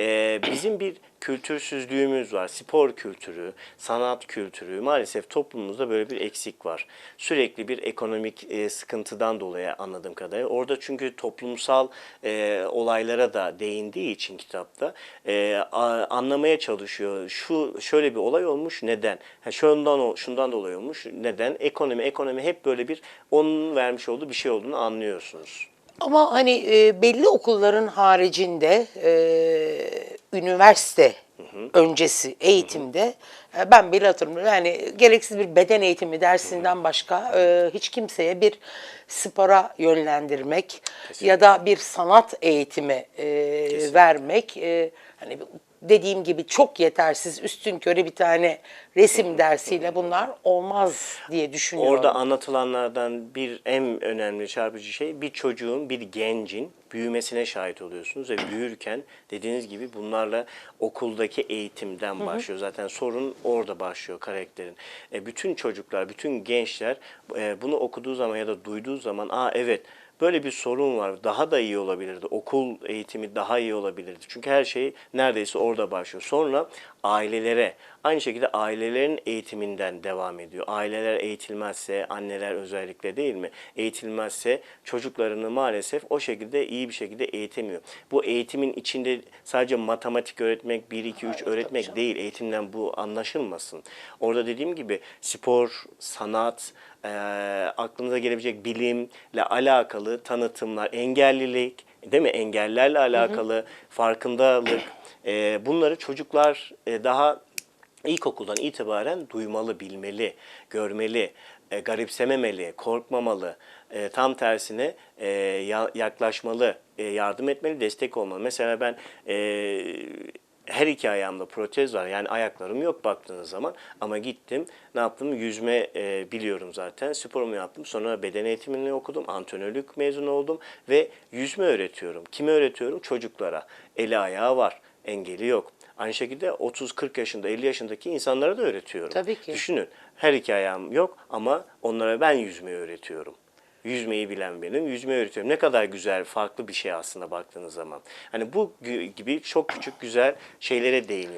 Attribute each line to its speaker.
Speaker 1: Ee, bizim bir kültürsüzlüğümüz var. Spor kültürü, sanat kültürü maalesef toplumumuzda böyle bir eksik var. Sürekli bir ekonomik e, sıkıntıdan dolayı anladığım kadarıyla. Orada çünkü toplumsal e, olaylara da değindiği için kitapta e, a- anlamaya çalışıyor. Şu şöyle bir olay olmuş neden? Ha, şundan şundan dolayı olmuş neden? Ekonomi ekonomi hep böyle bir onun vermiş olduğu bir şey olduğunu anlıyorsunuz.
Speaker 2: Ama hani e, belli okulların haricinde e, üniversite öncesi eğitimde e, ben bile hatırlıyorum. Yani gereksiz bir beden eğitimi dersinden başka e, hiç kimseye bir spora yönlendirmek ya da bir sanat eğitimi e, vermek e, hani dediğim gibi çok yetersiz üstün körü bir tane resim dersiyle bunlar olmaz diye düşünüyorum.
Speaker 1: Orada anlatılanlardan bir en önemli çarpıcı şey bir çocuğun, bir gencin büyümesine şahit oluyorsunuz ve büyürken dediğiniz gibi bunlarla okuldaki eğitimden başlıyor. Zaten sorun orada başlıyor karakterin. E, bütün çocuklar, bütün gençler e, bunu okuduğu zaman ya da duyduğu zaman aa evet böyle bir sorun var. Daha da iyi olabilirdi. Okul eğitimi daha iyi olabilirdi. Çünkü her şey neredeyse orada başlıyor. Sonra ailelere, aynı şekilde ailelerin eğitiminden devam ediyor. Aileler eğitilmezse, anneler özellikle değil mi? Eğitilmezse çocuklarını maalesef o şekilde iyi bir şekilde eğitemiyor. Bu eğitimin içinde sadece matematik öğretmek, 1, 2, 3 öğretmek değil. Eğitimden bu anlaşılmasın. Orada dediğim gibi spor, sanat, e, aklınıza gelebilecek bilimle alakalı tanıtımlar, engellilik, değil mi? Engellerle alakalı farkındalık, e, bunları çocuklar e, daha ilkokuldan itibaren duymalı, bilmeli, görmeli, e, garipsememeli, korkmamalı. E, tam tersine e, ya- yaklaşmalı, e, yardım etmeli, destek olmalı. Mesela ben e, her iki ayağımda protez var. Yani ayaklarım yok baktığınız zaman. Ama gittim ne yaptım? Yüzme e, biliyorum zaten. Sporumu yaptım. Sonra beden eğitimini okudum. Antrenörlük mezunu oldum. Ve yüzme öğretiyorum. Kime öğretiyorum? Çocuklara. Eli ayağı var. Engeli yok. Aynı şekilde 30-40 yaşında, 50 yaşındaki insanlara da öğretiyorum.
Speaker 2: Tabii ki.
Speaker 1: Düşünün her iki ayağım yok ama onlara ben yüzmeyi öğretiyorum. Yüzmeyi bilen benim, yüzme öğretiyorum. Ne kadar güzel, farklı bir şey aslında baktığınız zaman. Hani bu gibi çok küçük güzel şeylere değiniyor.